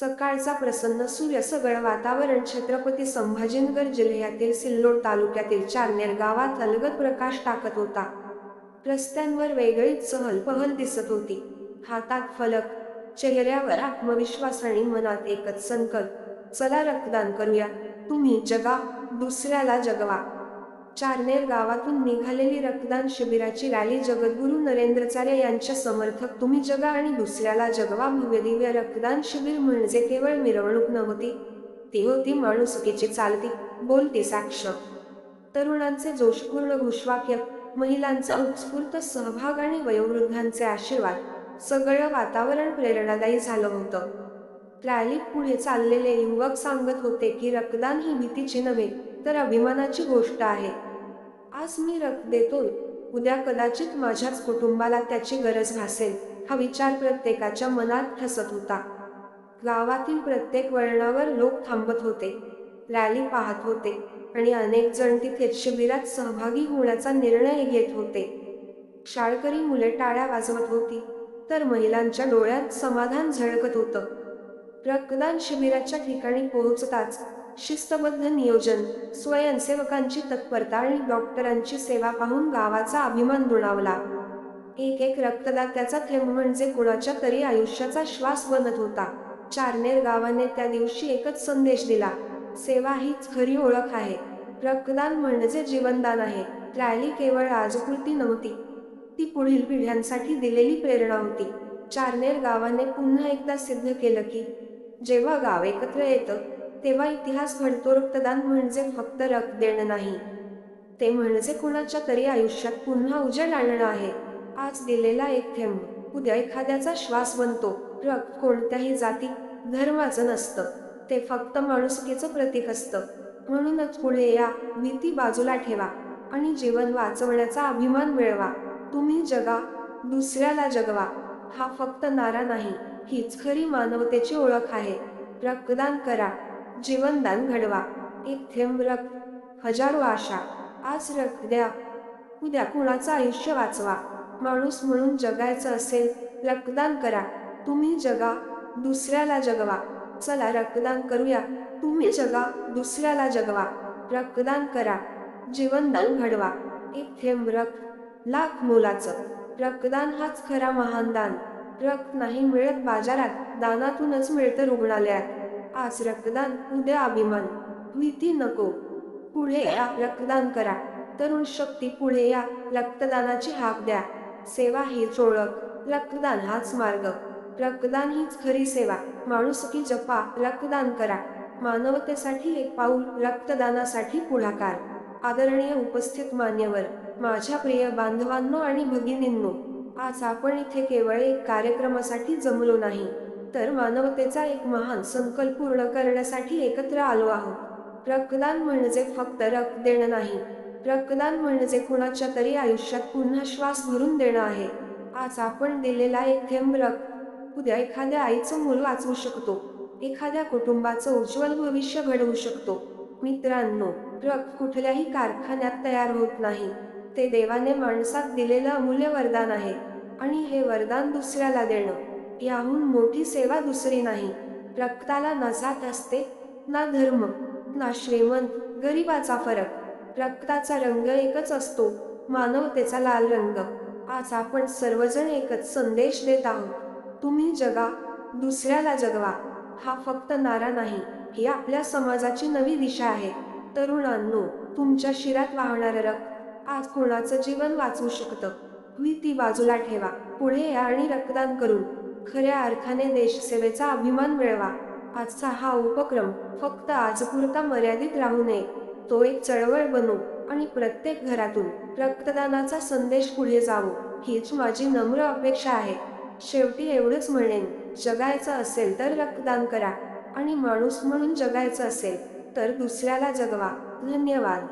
सकाळचा प्रसन्न सूर्य सगळं वातावरण छत्रपती संभाजीनगर जिल्ह्यातील सिल्लोड तालुक्यातील चारनेर गावात अलगद प्रकाश टाकत होता. रस्त्यांवर वेगळीच चहल पहल दिसत होती. हातात फलक चेहऱ्यावर आत्मविश्वास आणि मनात एकच संकल्प चला रक्तदान करूया. तुम्ही जगा दुसऱ्याला जगवा. चारनेर गावातून निघालेली रक्तदान शिबिराची रॅली जगद्गुरू नरेंद्रचार्य यांच्या समर्थक तुम्ही जगा आणि दुसऱ्याला जगवा भव्यदिव्य रक्तदान शिबिर म्हणजे केवळ मिरवणूक नव्हती. ती होती माणुसकीची चालती. बोलती साक्ष. तरुणांचे जोशपूर्ण घोषवाक्य महिलांचा उत्स्फूर्त सहभाग आणि वयोवृद्धांचे आशीर्वाद सगळं वातावरण प्रेरणादायी झालं होतं. रॅलीत पुढे चाललेले युवक सांगत होते की रक्तदान ही भीतीची नव्हे तर अभिमानाची गोष्ट आहे. आज मी रक्त देतो उद्या कदाचित माझ्याच कुटुंबाला त्याची गरज भासेल हा विचार प्रत्येकाच्या मनात ठसत होता. गावातील प्रत्येक वळणावर लोक थांबत होते. रॅली पाहत होते आणि अनेक जण तिथे शिबिरात सहभागी होण्याचा निर्णय घेत होते. शाळकरी मुले टाळ्या वाजवत होती तर महिलांच्या डोळ्यात समाधान झळकत होतं. रक्तदान शिबिराच्या ठिकाणी पोहोचताच शिस्तबद्ध नियोजन. स्वयंसेवकांची तत्परता आणि डॉक्टरांची सेवा पाहून गावाचा अभिमान दुणावला. एक एक रक्तदात्याचा थेंब म्हणजे कुणाच्या तरी आयुष्याचा श्वास बनत होता. चारनेर गावाने त्या दिवशी एकच संदेश दिला. सेवा हीच खरी ओळख आहे. रक्तदान म्हणजे जीवनदान आहे. रॅली केवळ राजकृती नव्हती. ती पुढील पिढ्यांसाठी दिलेली प्रेरणा होती. चारनेर गावाने पुन्हा एकदा सिद्ध केलं की जेव्हा गाव एकत्र येतं तेव्हा इतिहास घडतो रक्तदान म्हणजे फक्त रक्त देणं नाही. ते म्हणजे कुणाच्या तरी आयुष्यात पुन्हा उजेड आणणं आहे. आज दिलेला एक थेंब उद्या एखाद्याचा श्वास बनतो. रक्त कोणत्याही जाती धर्माचं नसतं. ते फक्त माणुसकीचं प्रतीक असतं. म्हणूनच पुढे या भीती बाजूला ठेवा आणि जीवन वाचवण्याचा अभिमान मिळवा. तुम्ही जगा दुसऱ्याला जगवा. हा फक्त नारा नाही हीच खरी मानवतेची ओळख आहे. रक्तदान करा. जीवनदान घडवा. एक थेंब रक्त हजारो आशा. आज रख द्या. उद्या कुणाचं आयुष्य वाचवा. माणूस म्हणून जगायचं असेल रक्तदान करा. तुम्ही जगा दुसऱ्याला जगवा. चला रक्तदान करूया. तुम्ही जगा दुसऱ्याला जगवा. रक्तदान करा. जीवनदान घडवा. एक थेंब रक्त लाख मोलाचं. रक्तदान हाच खरा महान दान. रक्त नाही मिळत बाजारात. दानातूनच मिळतं रुग्णालयात. आज रक्तदान उद्या अभिमान. भीती नको. पुढे या रक्तदान करा. तरुण शक्ती पुढे या. रक्तदानाची हाक द्या. सेवा हीच ओळख रक्तदान हाच मार्ग. रक्तदान हीच खरी सेवा. माणुसकी जपा रक्तदान करा. मानवतेसाठी एक पाऊल रक्तदानासाठी पुढाकार. आदरणीय उपस्थित मान्यवर माझ्या प्रिय बांधवांनो आणि भगिनींनो आज आपण इथे केवळ एक कार्यक्रमासाठी जमलो नाही. तर मानवतेचा एक महान संकल्प पूर्ण करण्यासाठी एकत्र आलो आहोत. रक्तदान म्हणजे फक्त रक्त देणं नाही. रक्तदान म्हणजे कुणाच्या तरी आयुष्यात पुन्हा श्वास भरून देणं आहे. आज आपण दिलेला एक थेंब रक्त. उद्या एखाद्या आईचं मूल वाचवू शकतो. एखाद्या कुटुंबाचं उज्ज्वल भविष्य घडवू शकतो. मित्रांनो रक्त कुठल्याही कारखान्यात तयार होत नाही. ते देवाने माणसात दिलेलं अमूल्य वरदान आहे. आणि हे वरदान दुसऱ्याला देणं. याहून मोठी सेवा दुसरी नाही. रक्ताला न जात असते ना धर्म ना श्रीमंत गरिबाचा फरक. रक्ताचा रंग एकच असतो मानवतेचा लाल रंग. आज आपण सर्वजण एकच संदेश देत आहोत. तुम्ही जगा दुसऱ्याला जगवा. हा फक्त नारा नाही ही आपल्या समाजाची नवी दिशा आहे. तरुणांनो तुमच्या शिरात वाहणारं रक्त आज कोणाचं जीवन वाचवू शकतं? भीती बाजूला ठेवा. पुढे या आणि रक्तदान करून. खऱ्या अर्थाने देशसेवेचा अभिमान मिळवा. आजचा हा उपक्रम फक्त आजपुरता मर्यादित राहू नये. तो एक चळवळ बनू आणि प्रत्येक घरातून रक्तदानाचा संदेश पुढे जावो हीच माझी नम्र अपेक्षा आहे. शेवटी एवढंच म्हणेन जगायचं असेल तर रक्तदान करा आणि माणूस म्हणून जगायचं असेल तर दुसऱ्याला जगवा. धन्यवाद.